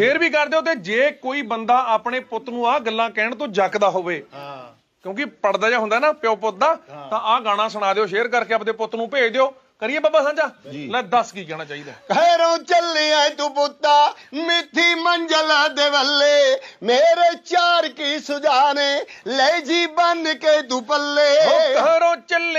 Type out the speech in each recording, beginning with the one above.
Share ਵੀ ਕਰ ਦਿਓ ਤੇ ਜੇ ਕੋਈ ਬੰਦਾ ਆਪਣੇ ਪੁੱਤ ਨੂੰ ਆਹ ਗੱਲਾਂ ਕਹਿਣ ਤੋਂ ਜੱਕਦਾ ਹੋਵੇ ਹਾਂ। ਕਿਉਂਕਿ ਪੜਦਾ ਜਿਹਾ ਹੁੰਦਾ ਨਾ ਪਿਓ ਪੁੱਤ ਦਾ ਤਾਂ ਆਹ ਗਾਣਾ ਸੁਣਾ ਦਿਓ ਸ਼ੇਅਰ ਕਰਕੇ ਆਪਣੇ ਪੁੱਤ ਨੂੰ ਭੇਜ ਦਿਓ। ਕਰੀਏ ਬੱਬਾ ਸਾਂਝਾ? ਲੈ ਦੱਸ ਕੀ ਕਹਿਣਾ ਚਾਹੀਦਾ। ਘਰੋਂ ਚੱਲਿਆ ਤੂੰ ਪੁੱਤਾ ਮਿੱਠੀ ਮੰਜ਼ਲ ਦੇ ਵੱਲੇ। ਮੇਰੇ ਚਾਰ ਕੀ ਸੁਜਾਨੇ ਲੈ ਜੀ ਬਨ ਕੇ ਤੂੰ ਪੱਲੇ। ਘਰੋਂ ਚੱਲੇ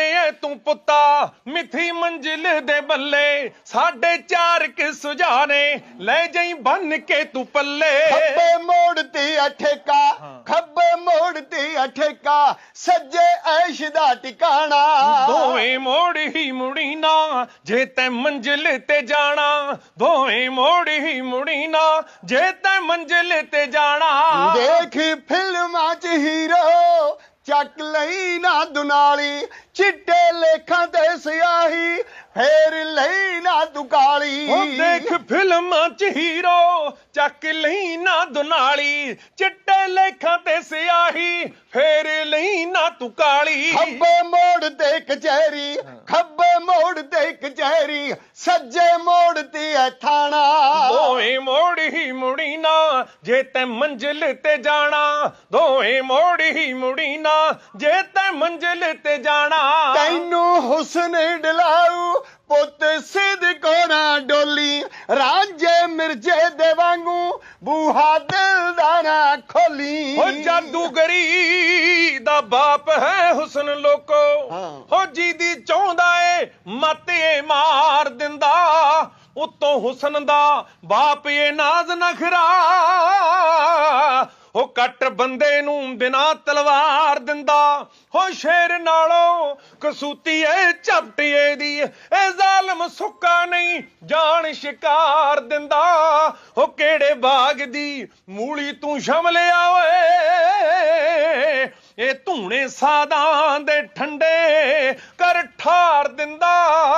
ਪੁੱਤਾ ਮਿੱਠੀ ਮੰਜ਼ਿਲ ਦੇ ਬੱਲੇ ਸਾਡੇ ਚਾਰ ਕਿ ਸੁਝਾਨੇ ਲੈ ਜਾਈ ਬੰਨ ਕੇ ਤੂੰ ਪੱਲੇ। ਖੱਬੇ ਮੋੜ ਤੇ ਅਠੇਕਾ ਖੱਬੇ ਮੋੜ ਤੇ ਅਠੇਕਾ ਸੱਜੇ ਐਸ਼ ਦਾ ਟਿਕਾਣਾ। ਦੋਵੇਂ ਮੋੜ ਹੀ ਮੁੜੀ ਨਾ ਜੇ ਤੈ ਮੰਜ਼ਿਲ ਤੇ ਜਾਣਾ ਦੋਵੇਂ ਮੋੜ ਹੀ ਮੁੜੀ ਨਾ ਜੇ ਤੈ ਮੰਜ਼ਿਲ ਤੇ ਜਾਣਾ। ਦੇਖ ਫਿਲਮਾਂ 'ਚ ਹੀਰੋ ਚੱਕ ਲਈ ਨਾ ਦੁਨਾਲੀ ਚਿੱਟੇ ਲੇਖਾਂ ਤੇ ਸਿਆਹੀ ਫੇਰ ਲਈ ਨਾ ਤੂੰ ਕਾਲੀ। ਉਹ ਦੇਖ ਫਿਲਮਾਂ 'ਚ ਹੀਰੋ ਚੱਕ ਲਈ ਨਾ ਦੁਨਾਲੀ ਚਿੱਟੇ ਲੇਖਾਂ ਤੇ ਸਿਆਹੀ ਫੇਰ ਲਈ ਨਾ ਤੂੰ ਕਾਲੀ। ਖੱਬੇ ਮੋੜ ਤੇ ਕਚਹਿਰੀ ਖੱਬੇ ਮੋੜ ਤੇ ਕਚਹਿਰੀ ਸੱਜੇ ਮੋੜ ਤੇ ਥਾਣਾ। ਜੇ ਤੈ ਮੰਜ਼ਿਲ ਤੇ ਜਾਣਾ ਦੋਵੇਂ ਮੋੜ ਮੁੜੀ ਨਾ। ਜੇ ਤੈ ਮੰਜ਼ਿਲ ਤੇ ਜਾਣਾ ਤੈਨੂੰ ਹੁਸਨ ਡਲਾਉ ਪੁੱਤ ਸਿੱਧ ਕੋਣਾ ਡੋਲੀ। ਰਾਂਝੇ ਮਿਰਜੇ ਦੇ ਵਾਂਗੂ ਬੂਹਾ ਦਿਲ ਦਾ ਨਾ ਖੋਲੀ। ਹੋ ਜਾਦੂਗਰੀ ਦਾ ਬਾਪ ਹੈ ਹੁਸਨ ਲੋਕੋ। ਹਾਂ। ਹੋ ਜਿਹਦੀ ਚਾਹੁੰਦਾ ਏ ਮਤੇ ਮਾਰ ਦਿੰਦਾ। ਉਤੋਂ ਹੁਸਨ ਦਾ ਬਾਪ ਨਾਜ਼ ਨਖਰਾ। ਉਹ ਕੱਟ ਬੰਦੇ ਨੂੰ ਬਿਨਾ ਤਲਵਾਰ ਦਿੰਦਾ। ਹੋ ਸ਼ੇਰ ਨਾਲੋਂ ਕਸੂਤੀ ਏ, ਝਪਟੀਏ ਦੀ ਇਹ ਜ਼ਾਲਮ ਸੁੱਕਾ ਨਹੀਂ ਜਾਣ ਸ਼ਿਕਾਰ ਦਿੰਦਾ। ਉਹ ਕਿਹੜੇ ਬਾਗ ਦੀ ਮੂਲੀ ਤੂੰ ਸ਼ਮਲਿਆ ਓਏ? ਇਹ ਧੂਣੇ ਸਾਦਾਂ ਦੇ ਠੰਡੇ ਕਰ ਠਾਰ ਦਿੰਦਾ।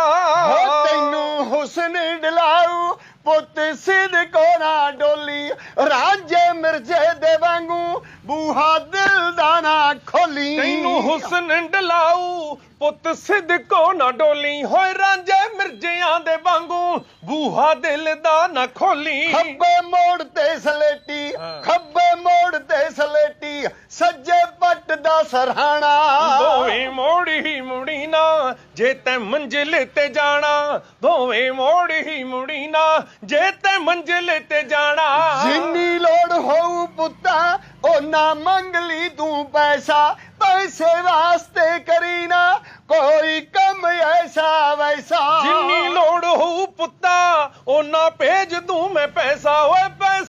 ਪੁੱਤ ਸਿੱਧ ਕੋਣਾ ਡੋਲੀ ਰਾਂਝੇ ਮਿਰਜੇ ਦੇ ਵਾਂਗੂ ਬੂਹਾ ਦਿਲ ਦਾ ਨਾ ਖੋਲੀ ਤੈਨੂੰ ਹੁਸਨ ਡਲਾਉ ਪੁੱਤ ਸਿੱਧਕੋ ਨਾ ਡੋਲੀ ਹੋਏ ਰਾਂਝੇ ਮਿਰਜਿਆਂ ਦੇ ਵਾਂਗੂ ਬੂਹਾ ਦਿਲ ਦਾ ਨਾ ਖੋਲੀ ਖੱਬੇ ਮੋੜ ਤੇ ਸਲੇਟੀ। ਖੱਬੇ ਮੋੜ ਤੇ ਸਲੇਟੀ ਸੱਜੇ ਪੱਟ ਦਾ ਸਰਹਾਣਾ ਨਾ ਜੇ ਤੈ ਮੰਜ਼ਿਲ ਤੇ ਜਾਣਾ ਦੋਵੇਂ ਮੋੜ ਹੀ ਮੁੜੀ ਨਾ। ਜੇ ਤੈ ਮੰਜ਼ਿਲ ਤੇ ਜਾਣਾ ਜਿੰਨੀ ਲੋੜ ਹੋਊ ਪੁੱਤਾ ਓਨਾ ਮੰਗ ਲਈ ਤੂੰ ਪੈਸਾ। ਪੈਸੇ ਵਾਸਤੇ ਕਰੀ ਨਾ ਕੋਈ ਕੰਮ ਐਸਾ ਵੈਸਾ। ਜਿੰਨੀ ਲੋੜ ਹੋਊ ਪੁੱਤਾ ਓਨਾ ਭੇਜ ਤੂੰ ਮੈਂ ਪੈਸਾ। ਓਏ